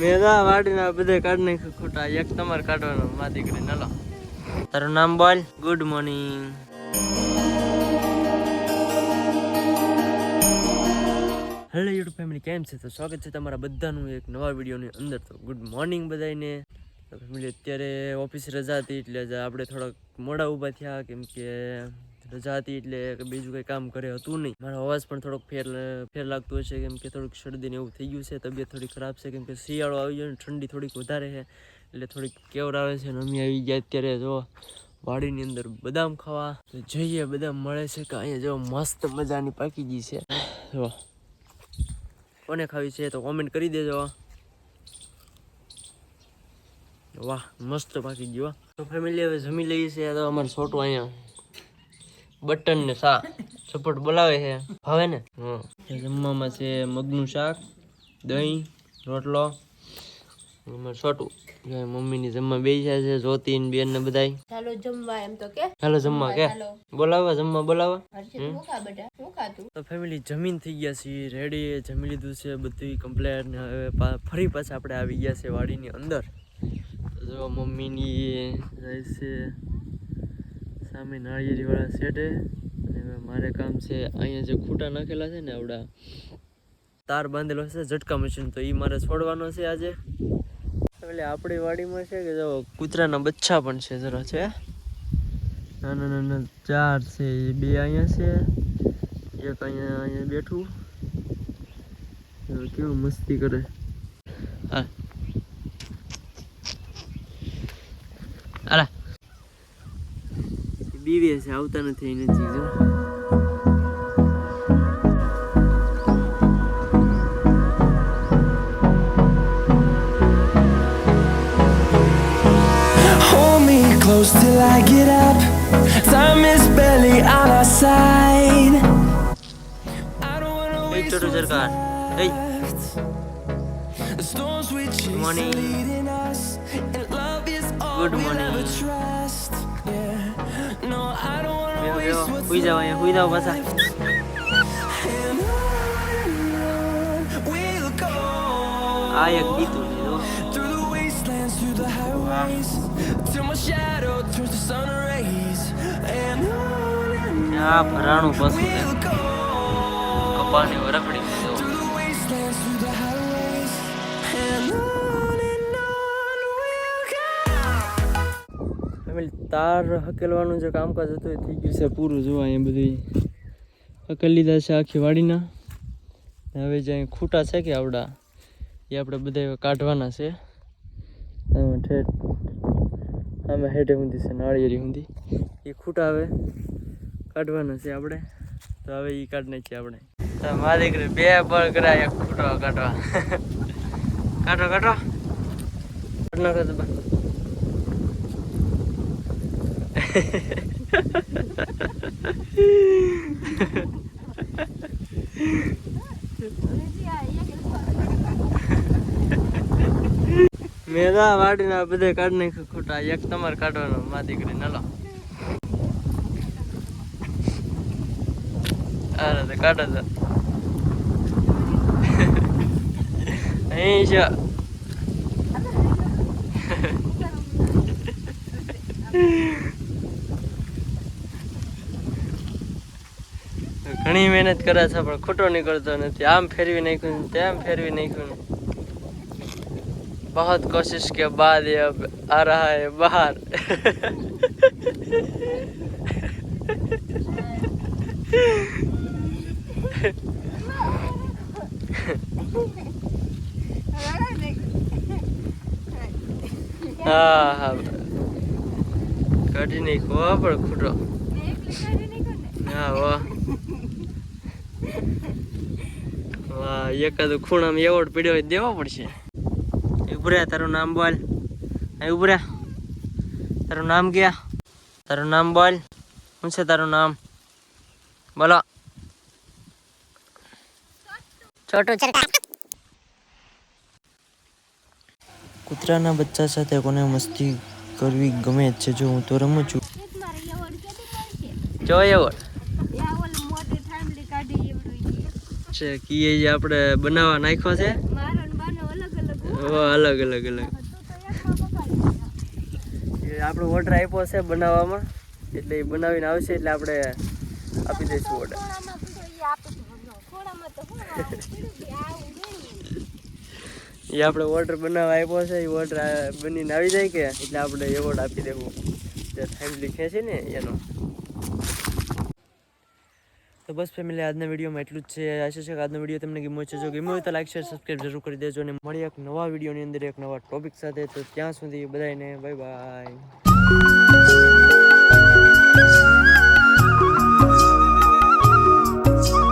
મેં તો આ વાડીના બધે કાઢી નાખ્યું ખોટા. એક તમારે કાઢવાનો મા દીકરી નલો તારું નામ બોલ. Good morning hello YouTube family કેમ છે? તો સ્વાગત છે તમારા બધાનું એક નવા વિડીયોની અંદર. તો ગુડ મોર્નિંગ બધાને ફેમિલી અત્યારે ઓફિસ રજા હતી એટલે આપણે થોડાક મોડા ઊભા થયા. કેમ કે રજા હતી એટલે બીજું કંઈ કામ કરે હતું નહીં. મારો અવાજ પણ થોડોક ફેર ફેર લાગતો હશે કેમ કે થોડુંક શરદીને એવું થઈ ગયું છે, તબિયત થોડી ખરાબ છે, કેમ કે શિયાળો આવી ગયો ઠંડી થોડીક વધારે છે, એટલે થોડીક કેવર આવે છે ને, અમે આવી ગયા અત્યારે જો વાડીની અંદર બદામ ખાવા. જઈએ, બદામ મળે છે કે અહીંયા જો મસ્ત મજાની પાકી ગઈ છે. જો. કોને ખાવી છે તો કોમેન્ટ કરી દેજો. વાહ, મસ્ત પાકી ગયો તો ફેમિલી હવે જમી લઈએ છીએ તો અમારે છોટું અહીંયા બટન ને શા સપોર્ટ બોલાવે છે. ભાવે ને? હં જમવામાં છે મગનું શાક દહીં રોટલો અમારે છોટું. મમ્મીની જમવા બે છે જ્યોતિ ને બેન ને બધાય. ચાલો જમવા એમ તો કે. ચાલો જમવા કે. ચાલો. બોલાવા જમવા બોલાવા. હર્ષિત શું ખા બેટા? શું ખાતું તો ફેમિલી જમીન થઈ ગયા છે રેડી જમી લીધું છે બધી કમ્પ્લેટ ને હવે ફરી પાછા આપણે આવી ગયા છે વાડીની અંદર. તો જો મમ્મીની જાય છે સામે નાળિયેરી વાળા શેઠે અને મારે કામ છે અહીંયા જે ખૂટા નાખેલા છે ને આવડા, તાર બાંધેલો છે ઝટકા મશીન. તો એ મારે છોડવાનો છે આજે. એટલે આપણી વાડીમાં છે કે જો કૂતરાના બચ્છા પણ છે જરા છે. નાના નાના ચાર છે બે અહીંયા છે. એક અહીંયા અહીંયા બેઠું. કેવું મસ્તી કરે. હા આલા બીવે છે આવતા નથી એને ચીજો Hold me close till I get up. Time is barely on our side. I don't wanna A waste ચોટું સરકાર એ the storms we chase are morning. leading us, and love is all Good we'll morning. ever trust. હુઈ જાવ અહીંયા હુઈ જાવ પાછા. આ એક ગીતું છે જો Through the wastelands, તાર હકેલવાનું જે કામકાજ હતું એ થઈ ગયું છે પૂરું. જોવા અહીંયા બધું હકેલ લીધા છે આખી વાડીના. હવે જે ખૂટા છે કે આવડા, એ આપણે બધા કાઢવાના છે. આમાં ઠેઠ આમાં હેઠે ઊંધી છે, નાળિયેરી ઊંધી. એ ખૂટા હવે કાઢવાના છે આપણે. તો હવે એ કાઢ નાખીએ આપણે. મારી દીકરી બે બળ કરાય એક કાઢવા. કાઢો કાઢો. કાઢ નાખો બા વાડીને આ બધે કાઢ નાખ્યું ખોટા. એક તમારે કાઢવાનો, મા દીકરી નલો અરે તો કાઢો તો અહીં છે. ઘણી મહેનત કરે છે પણ ખોટો નીકળતો નથી. આમ ફેરવી નાખ્યું તેમ ફેરવી નાખ્યું બહુ કોશિશ કે બાદ એ આ રહા હે બહાર. હા હા. કાઢી નાખો પણ ખૂટો. હા વાહ એકાદ ખૂણામાં એવોર્ડ પીડ્યો હોય દેવો પડશે. ઉભર્યા તારું નામ બોલ. અહીં ઉભરે તારું નામ ક્યાં? તારું નામ બોલ. શું છે તારું નામ? બોલો. છોટું કૂતરાના બચ્ચા સાથે કોને મસ્તી કરવી ગમે છે જો હું તો રમું છું. જો એવોર્ડ. છે કી એ જે આપણે બનાવવા નાખ્યો છે? અલગ અલગ અલગ આપણો ઓર્ડર આપ્યો છે બનાવવામાં. એટલે એ બનાવીને આવશે એટલે આપણે આપી દઈશું ઓર્ડર એ આપણે ઓર્ડર બનાવવા આપ્યો છે એ ઓર્ડર બનીને આવી જાય કે? એટલે આપણે એવોર્ડ આપી દેવું. જે ફેમિલી ખેંચે ને એનો. તો બસ ફેમિલી, આજના વિડીયોમાં એટલું જ છે. આશા છે કે આજનો વીડિયો તમને ગમ્યો છે જો ગમ્યો હોય તો લાઈક શેર સબસ્ક્રાઈબ જરૂર કરી દેજો અને મળી એક નવા વિડીયોની અંદર, એક નવા ટોપિક સાથે. તો ત્યાં સુધી બધાને બાય બાય